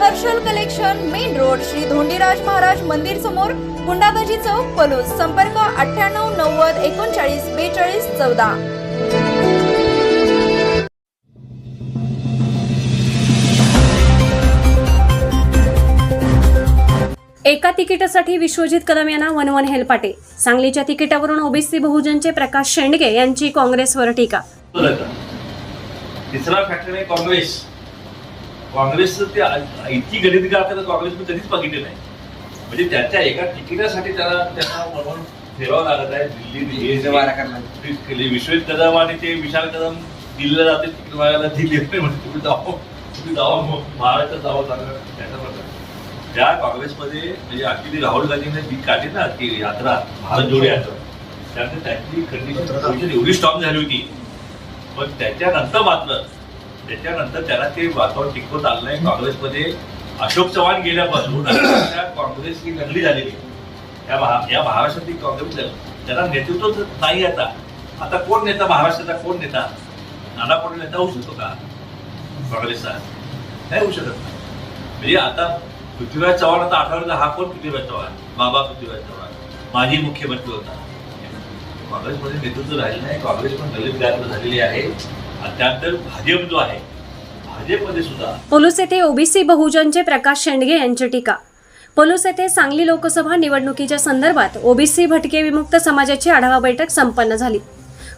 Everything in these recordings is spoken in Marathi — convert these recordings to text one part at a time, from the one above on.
Harshal collection main road Shri Dhondiraj Maharaj मंदिर समोर गुंडाबाजी चौक पलूस. संपर्क अठ्ठ्याण्णव नव्वद एकोणचाळीस बेचाळीस चौदा. एका तिकिटासाठी विश्वजित कदम यांना वन वन हेलपाटे. सांगलीच्या तिकिटावरून ओबीसी बहुजनचे प्रकाश शेंडगे यांची काँग्रेसवर टीका. तिसरा फॅक्टर काँग्रेस. काँग्रेसचं ते इतकी गणित का तर काँग्रेसने कधीच बघितले नाही. म्हणजे त्याच्या एका तिकिटासाठी त्याला त्यांना म्हणून फिरावं लागत आहे. दिल्ली हे जे विश्वजित कदम आणि ते विशाल कदम दिल्लीला जाते तिकीट मागायला दिल्ली नाही म्हणजे तुम्ही जावं तुम्ही जावं मग महाराष्ट्रात जावं चांगलं त्याचा प्रकार त्या काँग्रेसमध्ये म्हणजे अगदी राहुल गांधीने ती काढली ना की यात्रा भारत जोडो यात्रा त्यानंतर त्यांची कंडिशन एवढी स्ट्रॉंग झाली होती. पण त्याच्यानंतर मात्र त्याच्यानंतर त्याला ते वातावरण टिकवत आलं नाही. काँग्रेसमध्ये अशोक चव्हाण गेल्यापासून काँग्रेस ही नगरी झालेली. या महा या महाराष्ट्रातील काँग्रेस त्याला नेतृत्व नाही आता. आता कोण नेता महाराष्ट्राचा कोण नेता? नाना कोण नेता होऊ शकतो का? काँग्रेसचा. नाही होऊ शकत. म्हणजे आता पृथ्वीराज चव्हाण आता आठवड्याचा हा कोण? पृथ्वीराज चव्हाण. बाबा पृथ्वीराज चव्हाण. माजी मुख्यमंत्री होता. काँग्रेसमध्ये नेतृत्व राहिलं नाही. काँग्रेस पण दलित गात्र झालेली आहे. त्यानंतर भाजप जो आहे भाजपमध्ये सुद्धा पोलूस येथे ओबीसी बहुजनचे प्रकाश शेंडगे यांची टीका. पोलूस येथे सांगली लोकसभा निवडणुकीच्या संदर्भात ओबीसी भटके विमुक्त समाजाची आढावा बैठक संपन्न झाली.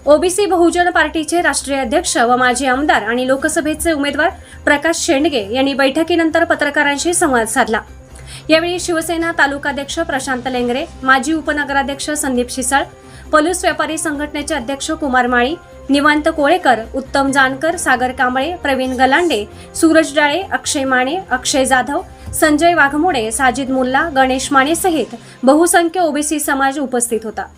ओबीसी बहुजन पार्टीचे राष्ट्रीय अध्यक्ष व माजी आमदार आणि लोकसभेचे उमेदवार प्रकाश शेंडगे यांनी बैठकीनंतर पत्रकारांशी संवाद साधला. यावेळी शिवसेना तालुकाध्यक्ष प्रशांत लेंगरे माजी उपनगराध्यक्ष संदीप शिसाळ पलूस व्यापारी संघटनेचे अध्यक्ष कुमार माळी निवांत कोळेकर उत्तम जानकर सागर कांबळे प्रवीण गलांडे सूरज डाळे अक्षय माने अक्षय जाधव संजय वाघमोडे साजिद मुल्ला गणेश माने सहित बहुसंख्य ओबीसी समाज उपस्थित होता.